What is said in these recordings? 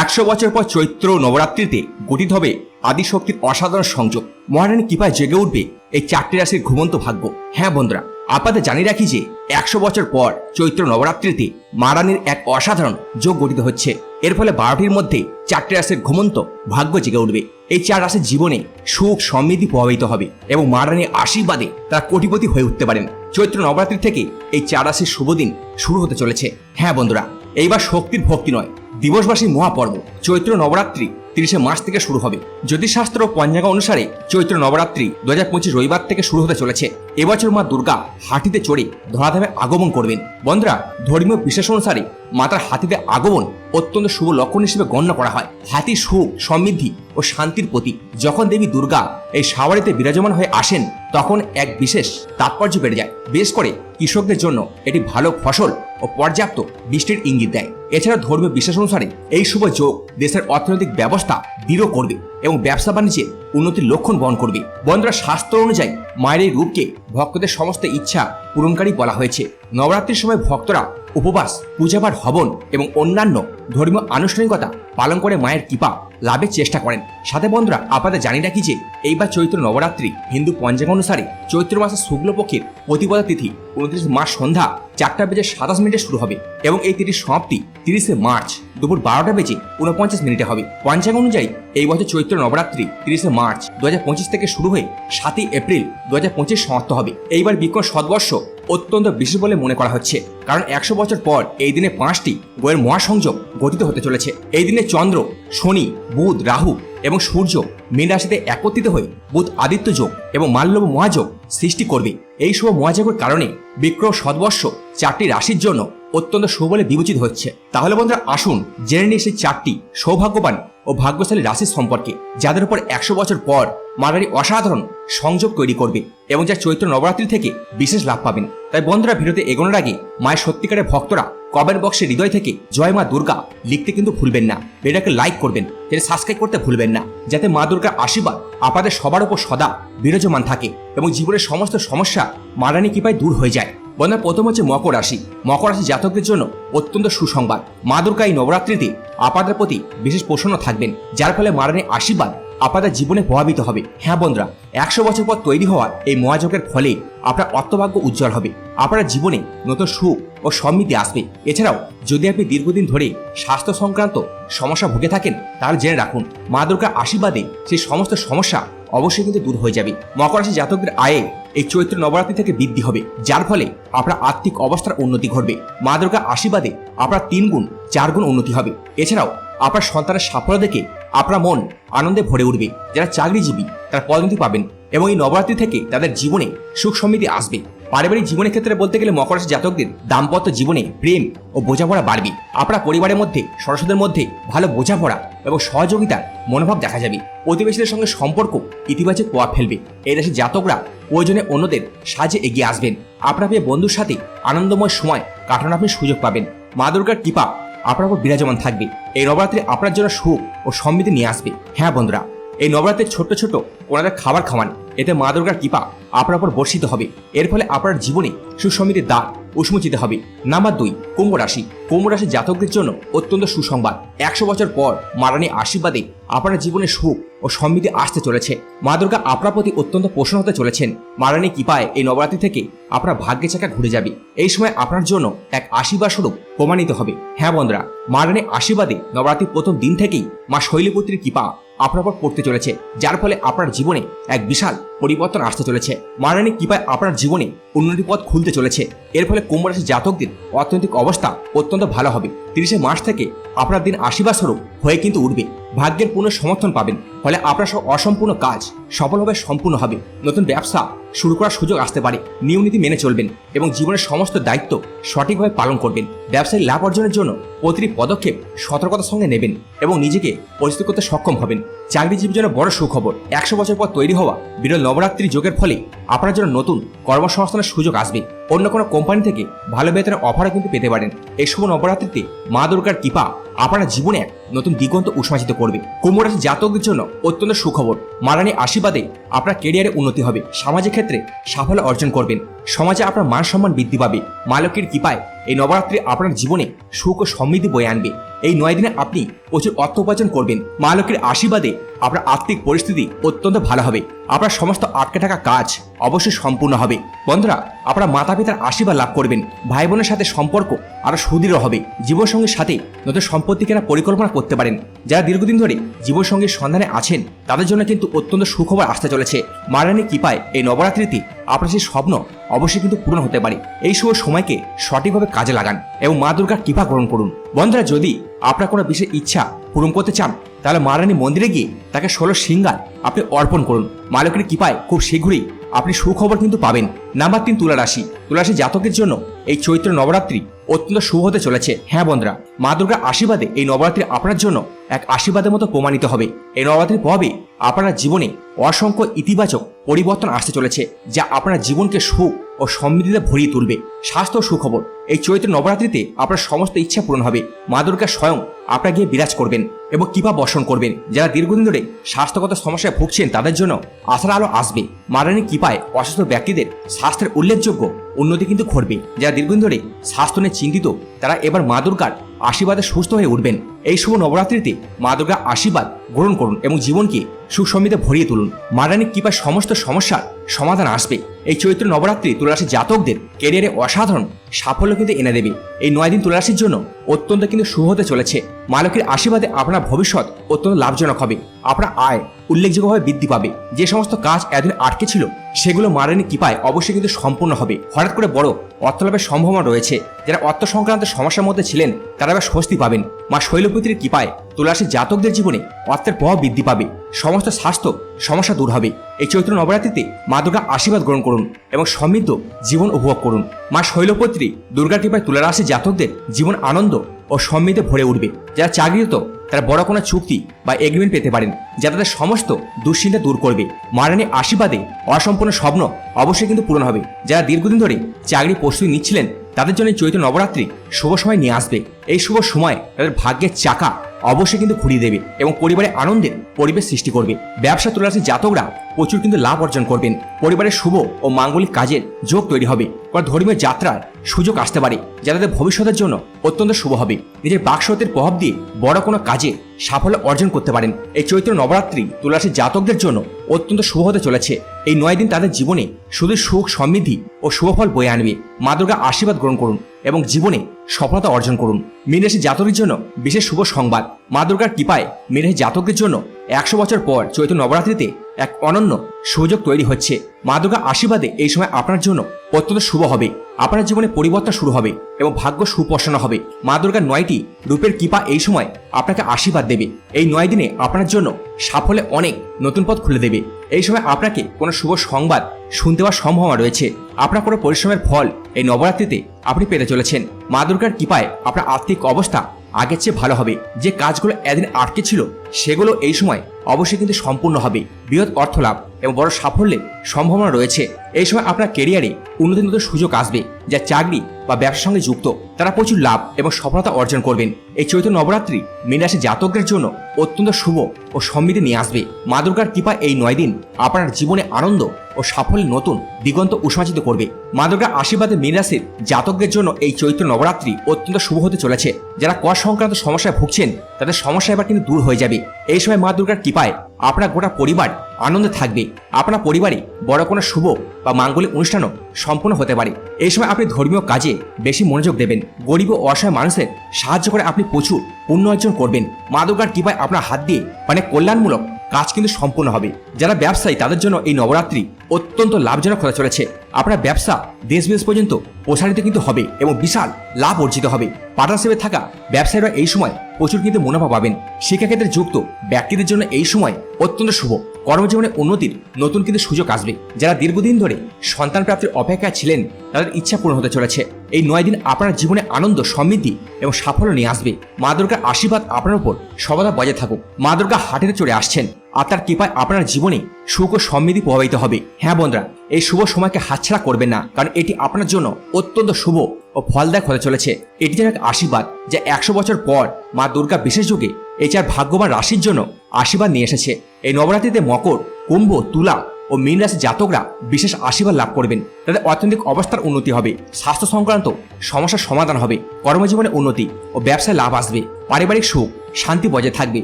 একশো বছর পর চৈত্র নবরাত্রিতে গঠিত হবে আদিশক্তির অসাধারণ সংযোগ। মহারানী কৃপায় জেগে উঠবে এই চারটি রাশির ঘুমন্ত ভাগ্য। হ্যাঁ বন্ধুরা, আপনাদের জানিয়ে রাখি যে একশো বছর পর চৈত্র নবরাত্রিতে মহারানীর এক অসাধারণ যোগ গঠিত হচ্ছে। এর ফলে বারোটির মধ্যে চারটি রাশির ঘুমন্ত ভাগ্য জেগে উঠবে। এই চার রাশির জীবনে সুখ সমৃদ্ধি প্রভাবিত হবে এবং মহারানীর আশীর্বাদে তারা কোটিপতি হয়ে উঠতে পারেন। চৈত্র নবরাত্রি থেকে এই চার রাশির শুভ দিন শুরু হতে চলেছে। হ্যাঁ বন্ধুরা, এইবার শক্তির ভক্তি নয় দিবসবাসী মহাপর্ব, চৈত্র নবরাত্রি তিরিশে মার্চ থেকে শুরু হবে। জ্যোতিষশাস্ত্র পঞ্জাঙ্গা অনুসারে চৈত্র নবরাত্রি দু হাজার পঁচিশ রবিবার থেকে শুরু হতে চলেছে। এবছর মা দুর্গা হাটিতে চড়ে ধরাধামে আগমন করবেন। বন্ধুরা, ধর্মীয় বিশেষ অনুসারে মাতার হাতিতে আগমন অত্যন্ত শুভ লক্ষণ হিসেবে গণ্য করা হয়। হাতি সুখ, সমৃদ্ধি ও শান্তির প্রতীক। যখন দেবী দুর্গা এই সাওয়ারিতে বিরাজমান হয়ে আসেন, তখন এক বিশেষ তাৎপর্য বেড়ে যায়। বেশ করে কৃষকদের জন্য এটি ভালো ফসল ও পর্যাপ্ত বৃষ্টির ইঙ্গিত দেয়। এছাড়া ধর্মীয় বিশ্বাস অনুসারে এই শুভ যোগ দেশের অর্থনৈতিক ব্যবস্থা দৃঢ় করবে এবং ব্যবসা বাণিজ্যে উন্নতির লক্ষণ বহন করবে। বন্ধুরা, শাস্ত্র অনুযায়ী মায়ের এই রূপকে ভক্তদের সমস্ত ইচ্ছা পূরণকারী বলা হয়েছে। নবরাত্রির সময় ভক্তরা উপবাস পূজাপাঠ হবন এবং অন্যান্য ধর্মীয় আনুষ্ঠানিকতা পালন করে মায়ের কৃপা। লাভের চেষ্টা করেন। সাথে বন্ধুরা, আপনাদের জানি রাখি যে, এইবার চৈত্র নবরাত্রি, হিন্দু পঞ্চাঙ্গ অনুসারে চৈত্র মাসের শুক্লপক্ষের প্রতিপদা তিথি, উনত্রিশ মার্চ সন্ধ্যা চারটা বেজে সাতাশ মিনিটে শুরু হবে এবং এই তিথির সমাপ্তি তিরিশে মার্চ দুপুর বারোটা বেজে উনপঞ্চাশ মিনিটে হবে। পঞ্চাঙ্গ অনুযায়ী এই বছর চৈত্র নবরাত্রি তিরিশে মার্চ দু হাজার পঁচিশ থেকে শুরু হয়ে সাতই এপ্রিল দু হাজার পঁচিশ সমাপ্ত হবে। এইবার বিক্রম শতবর্ষ অত্যন্ত বিশেষ বলে মনে করা হচ্ছে, কারণ একশো বছর পর এই দিনে পাঁচটি গোয়ের মহাসংযোগ গঠিত হতে চলেছে। এই দিনে চন্দ্র, শনি বুধ, রাহু এবং সূর্য মীন রাশিতে একত্রিত হয়ে বুধ আদিত্য যোগ এবং মাল্যব মহাযোগ সৃষ্টি করবে। এই শুভ মহাযোগের কারণে বিক্রম সদবর্ষ চারটি রাশির জন্য অত্যন্ত শুভ বলে বিবেচিত হচ্ছে। তাহলে বন্ধুরা, আসুন জেনে নিই সেই চারটি সৌভাগ্যবান ও ভাগ্যশালী রাশির সম্পর্কে, যাদের উপর একশো বছর পর মারারি অসাধারণ সংযোগ তৈরি করবে এবং যা চৈত্র নবরাত্রি থেকে বিশেষ লাভ পাবেন। তাই বন্ধুরা, ভিডিওতে এগোনোর আগে মায়ের সত্যিকারের ভক্তরা কমেন্ট বক্সে হৃদয় থেকে জয় মা দুর্গা লিখতে কিন্তু ভুলবেন না। এটাকে লাইক করবেন যেটা সাবস্ক্রাইব করতে ভুলবেন না, যাতে মা দুর্গার আশীর্বাদ আপনাদের সবার উপর সদা বিরাজমান থাকে এবং জীবনের সমস্ত সমস্যা মারানি কৃপায় দূর হয়ে যায়। বন্ধুরা, প্রথম হচ্ছে মকর রাশি। মকর রাশি জাতকদের জন্য অত্যন্ত সুসংবাদ। মা দুর্গা এই নবরাত্রিতে আপনাদের প্রতি বিশেষ প্রসন্ন থাকবেন, যার ফলে মারানির আশীর্বাদ আপনাদের জীবনে প্রভাবিত হবে। হ্যাঁ বন্ধুরা, একশো বছর পর তৈরি হওয়া এই মহাযজ্ঞের ফলে আপনার অর্থভাগ্য উজ্জ্বল হবে। আপনার জীবনে নতুন সুখ ও সমৃদ্ধি আসবে। এছাড়াও, যদি আপনি দীর্ঘদিন ধরে স্বাস্থ্য সংক্রান্ত সমস্যা ভুগে থাকেন, তাহলে জেনে রাখুন, মা দুর্গার আশীর্বাদে সেই সমস্ত সমস্যা অবশ্যই কিন্তু দূর হয়ে যাবে। মকর রাশি জাতকদের আয়ে এই চৈত্র নবরাত্রি থেকে বৃদ্ধি হবে, যার ফলে আপনার আর্থিক অবস্থার উন্নতি ঘটবে। মা দুর্গার আশীর্বাদে আপনার তিন গুণ চার গুণ উন্নতি হবে। এছাড়াও, আপনার সন্তানের সাফল্য দেখে আপনার মন আনন্দে ভরে উঠবে। যারা চাকরিজীবী, তারা পদোন্নতি পাবেন এবং এই নবরাত্রি থেকে তাদের জীবনে সুখ সমৃদ্ধি আসবে। পারিবারিক জীবনের ক্ষেত্রে বলতে গেলে মকর রাশি জাতকদের দাম্পত্য জীবনে প্রেম ও বোঝাপড়া বাড়বে। আপনার পরিবারের মধ্যে, সদস্যদের মধ্যে ভালো বোঝাপড়া এবং সহযোগিতার মনোভাব দেখা যাবে। প্রতিবেশীদের সঙ্গে সম্পর্ক ইতিবাচক প্রভাব ফেলবে। এই রাশির জাতকরা প্রয়োজনে অন্যদের সাহায্যে এগিয়ে আসবেন। আপনার বন্ধুর সাথে আনন্দময় সময় কাটানোর আপনি সুযোগ পাবেন। মা দুর্গার কৃপা আপনার উপর বিরাজমান থাকবে। এই নবরাত্রি আপনার জন্য সুখ ও সমৃদ্ধি নিয়ে আসবে। হ্যাঁ বন্ধুরা, এই নবরাত্রির ছোট্ট ছোট ওনাদের খাবার খাওয়ান। এতে মা দুর্গার কৃপা আপনার উপর বর্ষিত হবে। এর ফলে আপনার জীবনে সুসমৃদ্ধির দ্বার উষ্মচিত হবে। নাম্বার দুই, কুম্ভ রাশি। কুম্ভ রাশির জাতকদের জন্য অত্যন্ত সুসংবাদ। একশো বছর পর মারানি আশীর্বাদে আপনার জীবনে সুখ ও সমৃদ্ধি আসতে চলেছে। মা দুর্গা আপনার প্রতি অত্যন্ত প্রসন্ন হতে চলেছেন। মারানি কৃপায় এই নবরাত্রি থেকে আপনার ভাগ্যে চাকা ঘুরে যাবে। এই সময় আপনার জন্য এক আশীর্বাদ স্বরূপ প্রমাণিত হবে। হ্যাঁ বন্ধুরা মারানি আশীর্বাদে নবরাত্রির প্রথম দিন থেকেই মা শৈলীপুত্রীর কৃপা আপনার উপর পড়তে চলেছে, যার ফলে আপনার জীবনে এক বিশাল পরিবর্তন আসতে চলেছে। মানানি কৃপায় আপনার জীবনে উন্নতি পথ খুলতে চলেছে। এর ফলে কুম্ভ রাশির জাতকদের অর্থনৈতিক অবস্থা অত্যন্ত ভালো হবে। তিরিশে মার্চ থেকে আপনার দিন আশীর্বাদ স্বরূপ হয়ে কিন্তু উঠবে। ভাগ্যের পূর্ণ সমর্থন পাবেন। ফলে আপনার সব অসম্পূর্ণ কাজ সফলভাবে সম্পূর্ণ হবে। নতুন ব্যবসা শুরু করার সুযোগ আসতে পারে। নিয়মনীতি মেনে চলবেন এবং জীবনের সমস্ত দায়িত্ব সঠিকভাবে পালন করবেন। ব্যবসায়ী লাভ অর্জনের জন্য প্রতিটি পদক্ষেপ সতর্কতার সঙ্গে নেবেন এবং নিজেকে পরিস্থিতি করতে সক্ষম হবেন। চাকরিজীবীর জন্য বড় সুখবর। একশো বছর পর তৈরি হওয়া বিরল নবরাত্রি যোগের ফলে আপনার জন্য নতুন কর্মসংস্থানের সুযোগ আসবে। অন্য কোনো কোম্পানি থেকে ভালো বেতনের অফারও কিন্তু পেতে পারেন। এই শুভ নবরাত্রিতে মা দুর্গার কৃপা আপনার জীবনে এক নতুন দিগন্ত উষ্মাচিত করবে। কুম্ভ রাশি জাতকদের জন্য অত্যন্ত সুখবর। মারানি আশীর্বাদে আপনার কেরিয়ারে উন্নতি হবে। সামাজিক ক্ষেত্রে সাফল্য অর্জন করবেন। সমাজে আপনার মান সম্মান বৃদ্ধি পাবে। মালকীর কৃপায় এই নবরাত্রি আপনার জীবনে সুখ ও সমৃদ্ধি বয়ে আনবে। এই নয় দিনে আপনি প্রচুর অর্থ উপার্জন করবেন। মা লক্ষ্মীর আশীর্বাদে আপনার আর্থিক পরিস্থিতি অত্যন্ত ভালো হবে। আপনার সমস্ত আটকে থাকা কাজ অবশ্যই সম্পূর্ণ হবে। বন্ধুরা, আপনার মাতা পিতার আশীর্বাদ লাভ করবেন। ভাই বোনের সাথে সম্পর্ক আরও সুদৃঢ় হবে। জীবনসঙ্গীর সাথে নতুন সম্পত্তি কেনার পরিকল্পনা করতে পারেন। যারা দীর্ঘদিন ধরে জীবনসঙ্গীর সন্ধানে আছেন, তাদের জন্য কিন্তু অত্যন্ত সুখবর আসতে চলেছে। মারানি কৃপায় এই নবরাত্রিতে আপনার সেই স্বপ্ন অবশ্যই কিন্তু পূরণ হতে পারে। এই সময় সময়কে সঠিকভাবে কাজে লাগান এবং মা দুর্গার কৃপা গ্রহণ করুন। বন্ধুরা, যদি আপনার কোনো বিশেষ ইচ্ছা পূরণ করতে চান, তাহলে মারানি মন্দিরে গিয়ে তাকে ষোলো সিঙ্গার আপনি অর্পণ করুন। মা লক্ষ্মীর কৃপায় খুব শীঘ্রই আপনি সুখবর কিন্তু পাবেন। নাম্বার তিন তুলারাশি। রাশি তুলা রাশি জাতকের জন্য এই চৈত্র নবরাত্রি অত্যন্ত শুভ হতে চলেছে। হ্যাঁ বন্ধুরা, মা দুর্গার আশীর্বাদে এই নবরাত্রি আপনার জন্য এক আশীর্বাদের মতো প্রমাণিত হবে। এই নবরাত্রির প্রভাবে আপনার জীবনে অসংখ্য ইতিবাচক পরিবর্তন আসতে চলেছে, যা আপনার জীবনকে সুখ ও সমৃদ্ধিতে ভরিয়ে তুলবে। স্বাস্থ্য সুখবর, এই চৈত্র নবরাত্রিতে আপনার সমস্ত ইচ্ছা পূরণ হবে। মা দুর্গা স্বয়ং আপনার গিয়ে বিরাজ করবেন এবং কৃপা বর্ষণ করবেন। যারা দীর্ঘদিন ধরে স্বাস্থ্যগত সমস্যায় ভুগছেন, তাদের জন্য আশার আলো আসবে। মারানি কৃপায় অসুস্থ ব্যক্তিদের স্বাস্থ্যের উল্লেখযোগ্য উন্নতি কিন্তু ঘটবে। যারা দীর্ঘদিন ধরে স্বাস্থ্য নিয়ে চিন্তিত, তারা এবার মা দুর্গার আশীর্বাদে সুস্থ হয়ে উঠবেন। এই শুভ নবরাত্রিতে মা দুর্গার আশীর্বাদ গ্রহণ করুন এবং জীবনকে সুখ সমৃদ্ধে ভরিয়ে তুলুন। মারানিক কৃপায় সমস্ত সমস্যার সমাধান আসবে। এই চৈত্র নবরাত্রি তুলারাশি জাতকদের কেরিয়ারে অসাধারণ সাফল্য কিন্তু এনে দেবে। এই নয় দিন তুলারাশির জন্য অত্যন্ত কিন্তু শুভ হতে চলেছে। মালকের আশীর্বাদে আপনার ভবিষ্যৎ অত্যন্ত লাভজনক হবে। আপনার আয় উল্লেখযোগ্যভাবে বৃদ্ধি পাবে। যে সমস্ত কাজ এতদিন আটকে ছিল সেগুলো মারানি কৃপায়, অবশ্যই কিন্তু সম্পূর্ণ হবে। হঠাৎ করে বড় অর্থলাভের সম্ভাবনা রয়েছে। যারা অর্থ সংক্রান্ত সমস্যার মধ্যে ছিলেন, তারা এবার স্বস্তি পাবেন। মা শৈলপুত্রীর কৃপায় তুলাসী জাতকদের জীবনে অর্থের প্রভাব বৃদ্ধি পাবে। সমস্ত স্বাস্থ্য সমস্যা দূর হবে। এই চৈত্র নবরাত্রিতে মা দুর্গা আশীর্বাদ গ্রহণ করুন এবং সমৃদ্ধ জীবন উপভোগ করুন। মা শৈলপুত্রী দুর্গা কৃপায় তুলারাশি জাতকদের জীবন আনন্দ ও সমৃদ্ধে ভরে উঠবে। যারা চাকরিরত তারা বড় কোনো চুক্তি বা এগ্রিমেন্ট পেতে পারেন, যা তাদের সমস্ত দুশ্চিন্তা দূর করবে। মারানি আশীর্বাদে অসম্পূর্ণ স্বপ্ন অবশ্যই কিন্তু পূরণ হবে। যারা দীর্ঘদিন ধরে চাকরি প্রস্তুতি নিচ্ছিলেন, তাদের জন্য চৈত্র নবরাত্রি শুভ সময় নিয়ে আসবে। এই শুভ সময় তাদের ভাগ্যের চাকা অবশ্যই কিন্তু ঘুরিয়ে দেবে এবং পরিবারে আনন্দের পরিবেশ সৃষ্টি করবে। ব্যবসা তুলারাশি জাতকরা প্রচুর কিন্তু লাভ অর্জন করবেন। পরিবারের শুভ ও মাঙ্গলিক কাজের যোগ তৈরি হবে। বা ধর্মীয় যাত্রার সুযোগ আসতে পারে, যা তাদের ভবিষ্যতের জন্য অত্যন্ত শুভ হবে। নিজের বাকশতের প্রভাব দিয়ে বড় কোনো কাজে সাফল্য অর্জন করতে পারেন। এই চৈত্র নবরাত্রি তুলাসী জাতকদের জন্য অত্যন্ত শুভ হতে চলেছে। এই নয় দিন তাদের জীবনে শুধু সুখ, সমৃদ্ধি ও শুভফল বয়ে আনবে। মা দুর্গা আশীর্বাদ গ্রহণ করুন এবং জীবনে সফলতা অর্জন করুন। মীনরাশি জাতকের জন্য বিশেষ শুভ সংবাদ। মা দুর্গার কৃপায় মীনরাশি জাতকের জন্য একশো বছর পর চৈত্র নবরাত্রিতে এক অনন্য সুযোগ তৈরি হচ্ছে। মা দুর্গা আশীর্বাদে এই সময় আপনার জন্য অত্যন্ত শুভ হবে। আপনার জীবনে পরিবর্তন শুরু হবে এবং ভাগ্য সুপ্রসন্ন হবে। মা দুর্গার নয়টি রূপের কৃপা এই সময় আপনাকে আশীর্বাদ দেবে। এই নয় দিনে আপনার জন্য সাফল্যে অনেক নতুন পথ খুলে দেবে। এই সময় আপনাকে কোনো শুভ সংবাদ শুনতে পাওয়ার সম্ভাবনা রয়েছে। আপনার কোনো পরিশ্রমের ফল এই নবরাত্রিতে আপনি পেতে চলেছেন। মা দুর্গার কৃপায় আপনার আর্থিক অবস্থা আগের চেয়ে ভালো হবে। যে কাজগুলো এদিন আটকে ছিল, সেগুলো এই সময় অবশ্যই কিন্তু সম্পূর্ণ হবে। বৃহৎ অর্থ লাভ এবং বড় সাফল্যের সম্ভাবনা রয়েছে। এই সময় আপনার কেরিয়ারে উন্নতি নতুন সুযোগ আসবে, যা চাকরি বা ব্যবসার সঙ্গে যুক্ত। তারা প্রচুর লাভ এবং সফলতা অর্জন করবেন। এই চৈত্র নবরাত্রি মীনরাশি জাতকদের জন্য অত্যন্ত শুভ ও সমৃদ্ধি নিয়ে আসবে। মা দুর্গার কৃপা এই নয় দিন আপনার জীবনে আনন্দ ও সাফল্য নতুন দিগন্ত উৎসাহিত করবে। মা দুর্গার আশীর্বাদে মীনরাশির জাতকদের জন্য এই চৈত্র নবরাত্রি অত্যন্ত শুভ হতে চলেছে। যারা কর সংক্রান্ত সমস্যায় ভুগছেন, তাদের সমস্যা এবার কিন্তু দূর হয়ে যাবে। এই সময় মা দুর্গার কৃপায় আপনার গোটা পরিবার আনন্দে থাকবে। আপনার পরিবারে বড় কোনো শুভ বা মাঙ্গলিক অনুষ্ঠানও সম্পূর্ণ হতে পারে। এই সময় আপনি ধর্মীয় কাজে বেশি মনোযোগ দেবেন। গরিব ও অসহায় মানুষের সাহায্য করে আপনি প্রচুর পুণ্য অর্জন করবেন। মা দুর্গার কৃপায় আপনার হাত দিয়ে মানে কল্যাণমূলক কাজ কিন্তু সম্পূর্ণ হবে। যারা ব্যবসায়ী, তাদের জন্য এই নবরাত্রি অত্যন্ত লাভজনক হতে চলেছে। আপনার ব্যবসা দেশ বিদেশ পর্যন্ত প্রসারিত কিন্তু হবে এবং বিশাল লাভ অর্জিত হবে। পার্টনারশিপে থাকা ব্যবসায়ীরা এই সময় প্রচুর কিন্তু মুনাফা পাবেন। শিক্ষাক্ষেত্রে যুক্ত ব্যক্তিদের জন্য এই সময় অত্যন্ত শুভ। কর্মজীবনে উন্নতির নতুন কিন্তু সুযোগ আসবে যারা দীর্ঘদিন ধরে সন্তান প্রাপ্তির অপেক্ষায় ছিলেন, তাদের ইচ্ছা পূরণ হতে চলেছে। এই নয় দিন আপনার জীবনে আনন্দ, সমৃদ্ধি এবং সাফল্য নিয়ে আসবে। মা দুর্গার আশীর্বাদ আপনার উপর সর্বদা বজায় থাকুক। মা দুর্গা হাটেতে চড়ে আসছেন। আর তার কৃপায় আপনার জীবনে সুখ ও সমৃদ্ধি প্রভাবিত হবে। হ্যাঁ বন্ধুরা, এই শুভ সময়কে হাতছাড়া করবেন না, কারণ এটি আপনার জন্য অত্যন্ত শুভ ও ফলদায়ক হতে চলেছে। এটি যেন এক আশীর্বাদ যা একশো বছর পর মা দুর্গা বিশেষ যুগে এই চার ভাগ্যবান রাশির জন্য আশীর্বাদ নিয়ে এসেছে। এই নবরাত্রিতে মকর, কুম্ভ, তুলা ও মীন রাশি জাতকরা বিশেষ আশীর্বাদ লাভ করবেন। তাদের অর্থনৈতিক অবস্থার উন্নতি হবে, স্বাস্থ্য সংক্রান্ত সমস্যার সমাধান হবে, কর্মজীবনে উন্নতি ও ব্যবসায় লাভ আসবে, পারিবারিক সুখ, শান্তি বজায় থাকবে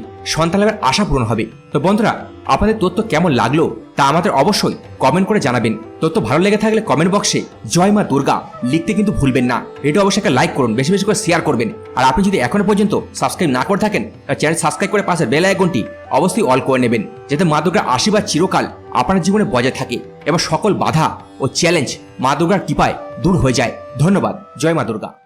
সন্তান লাভের আশা পূরণ হবে। তো বন্ধুরা আপনাদের তথ্য কেমন লাগল তা আমাদের অবশ্যই কমেন্ট করে জানাবেন। তথ্য ভালো লেগে থাকলে কমেন্ট বক্সে জয় মা দুর্গা লিখতে কিন্তু ভুলবেন না। এটা অবশ্যই একটা লাইক করুন, বেশি বেশি করে শেয়ার করবেন। আর আপনি যদি এখনও পর্যন্ত সাবস্ক্রাইব না করে থাকেন চ্যানেল সাবস্ক্রাইব করে পাশের বেল আইকনটি অবশ্যই অল করে নেবেন। যাতে মা দুর্গার আশীর্বাদ চিরকাল আপনার জীবনে বজায় থাকে এবং সকল বাধা ও চ্যালেঞ্জ মা দুর্গার কৃপায় দূর হয়ে যায়। ধন্যবাদ, জয় মা দুর্গা।